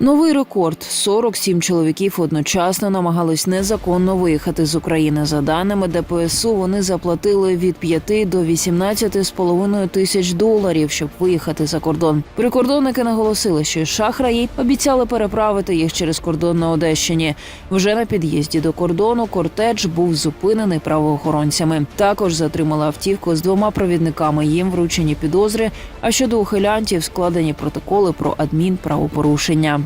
Новий рекорд: 47 чоловіків одночасно намагались незаконно виїхати з України. За даними ДПСУ, вони заплатили від 5 до 18,5 тисяч доларів, щоб виїхати за кордон. Прикордонники наголосили, що шахраї обіцяли переправити їх через кордон на Одещині. Вже на під'їзді до кордону кортедж був зупинений правоохоронцями. Також затримали автівку з двома провідниками. Їм вручені підозри. А щодо ухилянтів складені протоколи про адмінправопорушення.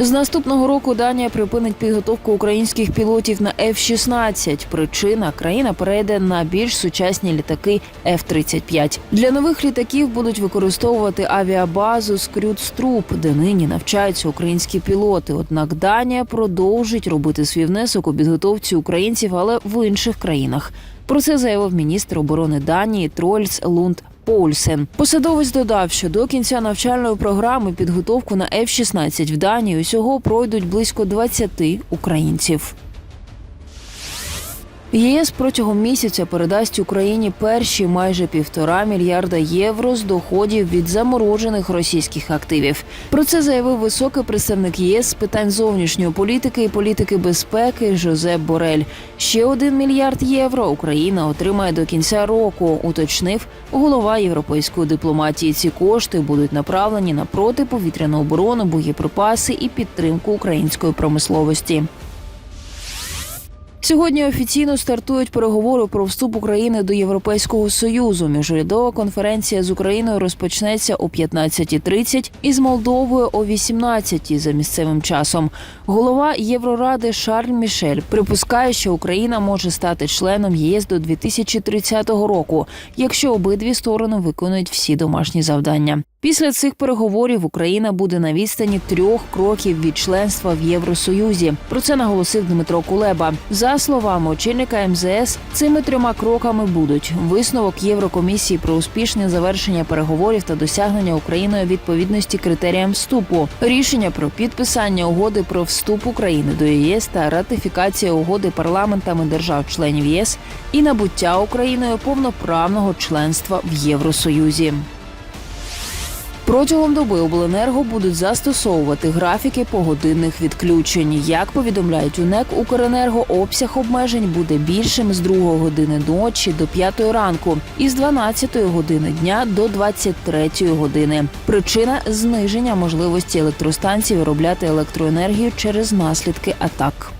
З наступного року Данія припинить підготовку українських пілотів на F-16. Причина країна перейде на більш сучасні літаки F-35. Для нових літаків будуть використовувати авіабазу Скрюдструп, де нині навчаються українські пілоти. Однак Данія продовжить робити свій внесок у підготовці українців, але в інших країнах. Про це заявив міністр оборони Данії Трольц Лунд Поульсен. Посадовець додав, що до кінця навчальної програми підготовку на F-16 в Данії усього пройдуть близько 20 українців. ЄС протягом місяця передасть Україні перші майже півтора мільярда євро з доходів від заморожених російських активів. Про це заявив високий представник ЄС з питань зовнішньої політики і політики безпеки Жозеп Борель. Ще один мільярд євро Україна отримає до кінця року. Уточнив голова європейської дипломатії. Ці кошти будуть направлені на протиповітряну оборону, боєприпаси і підтримку української промисловості. Сьогодні офіційно стартують переговори про вступ України до Європейського союзу. Міжурядова конференція з Україною розпочнеться о 15.30 і з Молдовою о 18.00 за місцевим часом. Голова Євроради Шарль Мішель припускає, що Україна може стати членом ЄС до 2030 року, якщо обидві сторони виконують всі домашні завдання. Після цих переговорів Україна буде на відстані трьох кроків від членства в Євросоюзі. Про це наголосив Дмитро Кулеба. За словами очільника МЗС, цими трьома кроками будуть висновок Єврокомісії про успішне завершення переговорів та досягнення Україною відповідності критеріям вступу, рішення про підписання угоди про вступ України до ЄС та ратифікація угоди парламентами держав-членів ЄС і набуття Україною повноправного членства в Євросоюзі. Протягом доби обленерго будуть застосовувати графіки погодинних відключень. Як повідомляють у НЕК Укренерго, обсяг обмежень буде більшим з 2 години ночі до 5 ранку і з 12 години дня до 23 години. Причина зниження можливості електростанцій виробляти електроенергію через наслідки атак.